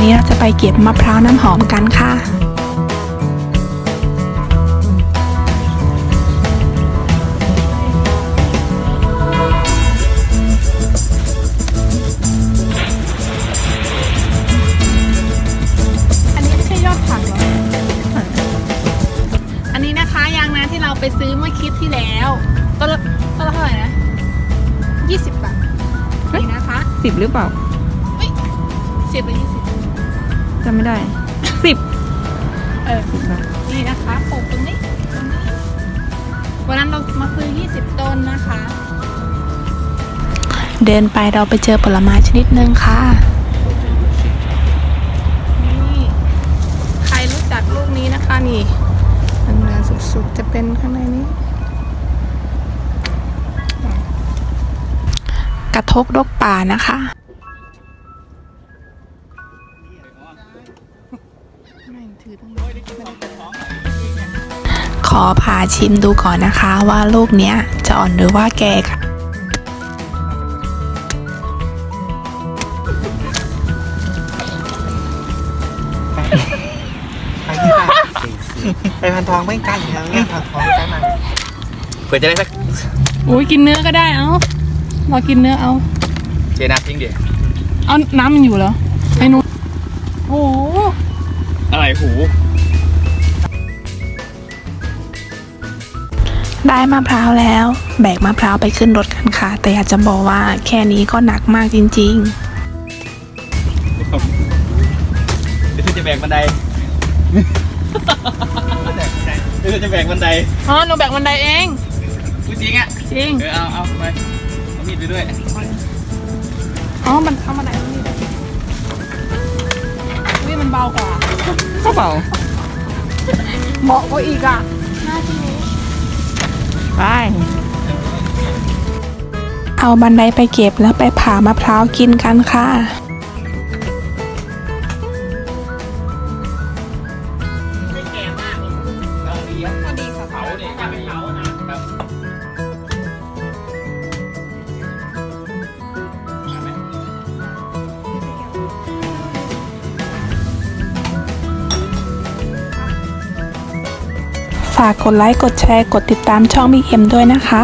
นี้เราจะไปเก็บมะพร้าวน้ำหอมกันค่ะอันนี้ไม่ใช่ยอดผักเหรออันนี้นะคะยางนาที่เราไปซื้อเมื่อคลิปที่แล้วต้นละต้นละเท่าไหร่นะยี่สิบบาทนี่นะคะสิบหรือเปล่าสิบหรือยี่สิบ จำไม่ได้สิบเออนี่นะคะปลูกตรงนี้ตรงนี้ วันนั้นเรามาซื้อ20 ต้นนะคะ เดินไปเราไปเจอผลไม้ชนิดหนึ่งค่ะ นี่ ใครรู้จักลูกนี้นะคะนี่นานๆสุดๆจะเป็นข้างในนี้ กระทกดกป่านะคะ อผ่าชิมดูก่อนนะคะว่าลูกเนี้ยจะอ่อนหรือว่าแก่ค่ะไปพันทองไม่ใกล้แล้วเนี่ยพันทองใกล้มาเผื่อจะได้สักอุ้ยกินเนื้อก็ได้เอาเรากินเนื้อเอา เจนาทิ้งเดี๋ยวเอาน้ำมันอยู่เหรอไอ้หนูโอ้โหอะไรหู ได้มะพร้าวแล้ว แบกมะพร้าวไปขึ้นรถกันค่ะ แต่อยากจะบอกว่าแค่นี้ก็หนักมากจริงเดี๋ยวเธอจะแบกบันได เดี๋ยวเธอจะแบกบันไดอ๋อหนูแบกบันไดเอง พูดจริงอะ จริง เออเอาเอาไปเอามีดไปด้วย อ๋อ มันเอามาไหนตรงนี้เลยนี่มันเบากว่าก็เปล่าเหมาะกว่าอีกอะน่าจะ เอาบันไดไปเก็บแล้วไปผ่ามะพร้าวกินกันค่ะาเนี่ยจะไปเผานะครับฝากกดไลค์ กดแชร์ กดติดตามช่องบิ๊กเอ็มด้วยนะคะ